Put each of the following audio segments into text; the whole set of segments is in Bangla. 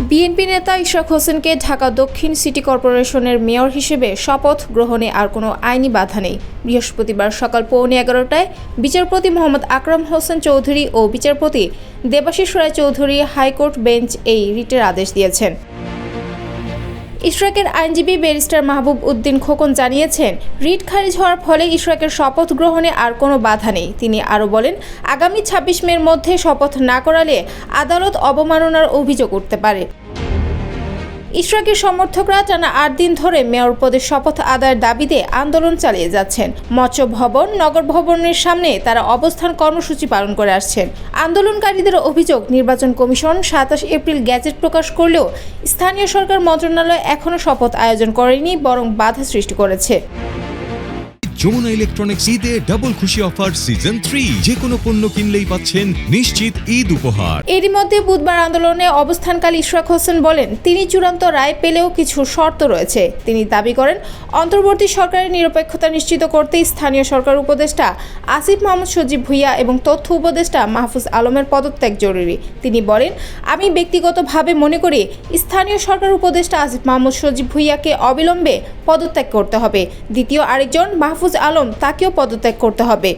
বিএনপি নেতা ইশরাক হোসেনকে ঢাকা দক্ষিণ সিটি কর্পোরেশনের মেয়র হিসেবে শপথ গ্রহণে আর কোনো আইনি বাধা নেই। বৃহস্পতিবার সকাল পৌনে এগারোটায় বিচারপতি মোহাম্মদ আকরাম হোসেন চৌধুরী ও বিচারপতি Debashis Roy Chowdhury high court bench এই রিটের আদেশ দিয়েছেন। ইশরাকের আইনজীবী ব্যারিস্টার মাহবুব উদ্দিন খোকন জানিয়েছেন, রিট খারিজ হওয়ার ফলে ইশরাকের শপথ গ্রহণে আর কোনো বাধা নেই। তিনি আরও বলেন, আগামী ছাব্বিশ মের মধ্যে শপথ না করালে আদালত অবমাননার অভিযোগ উঠতে পারে। ইশরাকের সমর্থকরা টানা আট দিন ধরে মেয়র পদে শপথ আদায়ের দাবিতে আন্দোলন চালিয়ে যাচ্ছেন। মৎস্য ভবন, নগর ভবনের সামনে তারা অবস্থান কর্মসূচি পালন করে আসছেন। আন্দোলনকারীদের অভিযোগ, নির্বাচন কমিশন সাতাশ এপ্রিল গ্যাজেট প্রকাশ করলেও স্থানীয় সরকার মন্ত্রণালয় এখনও শপথ আয়োজন করেনি, বরং বাধা সৃষ্টি করেছে। যমুনা ইলেকট্রনিক্স ঈদে ডাবল খুশি অফার সিজন থ্রি যে কোনো পণ্য কিনলেই পাচ্ছেন নিশ্চিত ঈদ উপহার। এরই মধ্যে বুধবার আন্দোলনে অবস্থানকালে ইশরাক হোসেন বলেন, তিনি চূড়ান্ত রায় পেলেও কিছু শর্ত রয়েছে। তিনি দাবি করেন, অন্তর্বর্তী সরকারের নিরপেক্ষতা নিশ্চিত করতে স্থানীয় সরকার উপদেষ্টা আসিফ মোহাম্মদ সজীব ভুইয়া এবং তথ্য উপদেষ্টা মাহফুজ আলমের পদত্যাগ জরুরি। তিনি বলেন, আমি ব্যক্তিগতভাবে মনে করি, স্থানীয় সরকার উপদেষ্টা আসিফ মাহমুদ সজীব ভুইয়াকে অবিলম্বে পদত্যাগ করতে হবে। দ্বিতীয় আরেকজন মাহফুজ আলম তাকেও পদত্যাগ করতে হবে।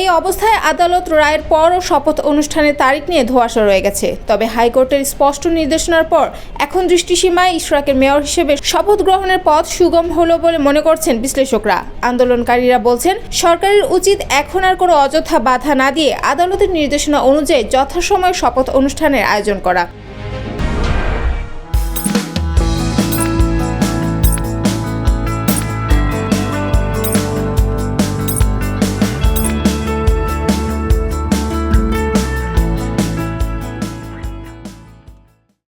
এই অবস্থায় আদালত রায়ের পরও শপথ অনুষ্ঠানের তারিখ নিয়ে ধোঁয়াশা রয়ে গেছে। তবে হাইকোর্টের স্পষ্ট নির্দেশনার পর এখন দৃষ্টিসীমায় ইশরাকের মেয়র হিসেবে শপথ গ্রহণের পথ সুগম হলো বলে মনে করছেন বিশ্লেষকরা। আন্দোলনকারীরা বলছেন, সরকারের উচিত এখন আর কোনো অযথা বাধা না দিয়ে আদালতের নির্দেশনা অনুযায়ী যথাসময়ে শপথ অনুষ্ঠানের আয়োজন করা।